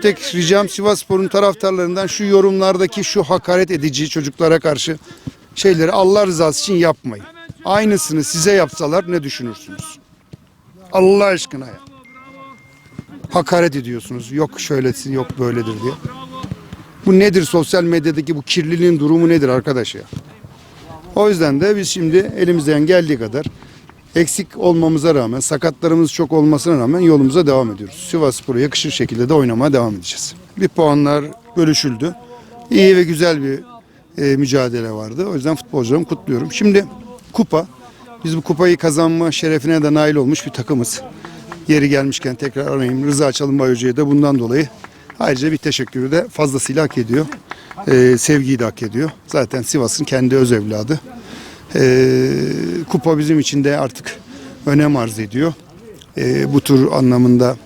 tek ricam Sivasspor'un taraftarlarından şu yorumlardaki şu hakaret edici çocuklara karşı şeyleri Allah rızası için yapmayın. Aynısını size yapsalar ne düşünürsünüz? Allah aşkına ya. Hakaret ediyorsunuz. Yok şöylesi yok böyledir diye. Bu nedir sosyal medyadaki bu kirliliğin durumu nedir arkadaş ya? O yüzden de biz şimdi elimizden geldiği kadar eksik olmamıza rağmen, sakatlarımız çok olmasına rağmen yolumuza devam ediyoruz. Sivasspor'a yakışır şekilde de oynamaya devam edeceğiz. Bir puanlar bölüşüldü. İyi ve güzel bir e, mücadele vardı. O yüzden futbolcularımı kutluyorum. Şimdi kupa. Biz bu kupayı kazanma şerefine de nail olmuş bir takımız. Yeri gelmişken tekrar arayayım. Rıza Çalınbay Hoca'ya da bundan dolayı ayrıca bir teşekkürü de fazlasıyla hak ediyor. E, sevgiyi de hak ediyor. Zaten Sivas'ın kendi öz evladı. Ee, kupa bizim için de artık önem arz ediyor. Ee, bu tür anlamında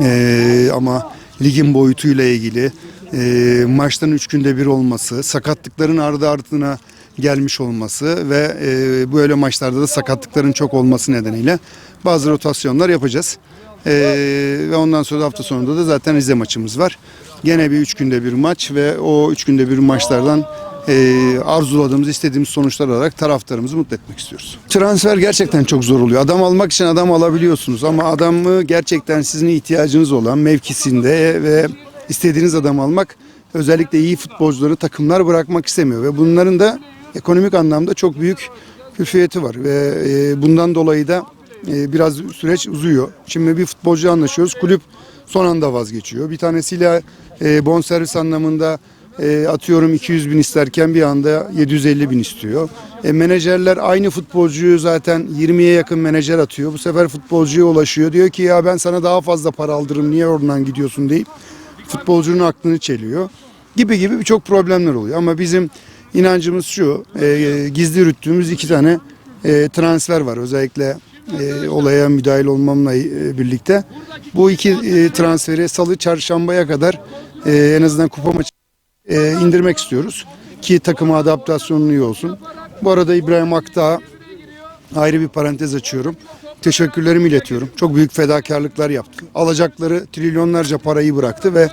Ee, ama ligin boyutuyla ilgili e, maçtan üç günde bir olması, sakatlıkların ardı ardına gelmiş olması ve e, böyle maçlarda da sakatlıkların çok olması nedeniyle bazı rotasyonlar yapacağız. Ee, ve ondan sonra hafta sonunda da zaten Rize maçımız var. Gene bir üç günde bir maç ve o üç günde bir maçlardan e, arzuladığımız, istediğimiz sonuçlar alarak taraftarımızı mutlu etmek istiyoruz. Transfer gerçekten çok zor oluyor. Adam almak için adam alabiliyorsunuz ama adamı gerçekten sizin ihtiyacınız olan mevkisinde ve istediğiniz adam almak özellikle iyi futbolcuları takımlar bırakmak istemiyor ve bunların da ekonomik anlamda çok büyük külfiyeti var ve e, bundan dolayı da e, biraz süreç uzuyor. Şimdi bir futbolcu anlaşıyoruz. Kulüp son anda vazgeçiyor. Bir tanesiyle e, bonservis anlamında e, atıyorum 200 bin isterken bir anda 750 bin istiyor. E, menajerler aynı futbolcuyu zaten 20'ye yakın menajer atıyor. Bu sefer futbolcuya ulaşıyor. Diyor ki ya ben sana daha fazla para aldırırım niye oradan gidiyorsun deyip futbolcunun aklını çeliyor. Gibi gibi birçok problemler oluyor. Ama bizim inancımız şu e, gizli yürüttüğümüz iki tane e, transfer var. Özellikle e, olaya müdahil olmamla e, birlikte. Bu iki e, transferi salı çarşambaya kadar e, en azından kupa maçı e, indirmek istiyoruz. Ki takıma adaptasyonlu iyi olsun. Bu arada İbrahim Akta ayrı bir parantez açıyorum. Teşekkürlerimi iletiyorum. Çok büyük fedakarlıklar yaptı. Alacakları trilyonlarca parayı bıraktı ve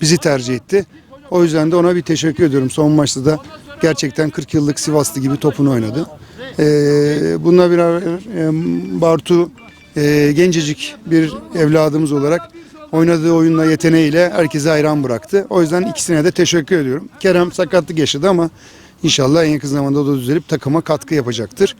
bizi tercih etti. O yüzden de ona bir teşekkür ediyorum. Son maçta da gerçekten 40 yıllık Sivaslı gibi topunu oynadı. Ee, bununla beraber e, Bartu e, gencecik bir evladımız olarak oynadığı oyunla yeteneğiyle herkese hayran bıraktı. O yüzden ikisine de teşekkür ediyorum. Kerem sakatlık yaşadı ama inşallah en yakın zamanda da düzelip takıma katkı yapacaktır.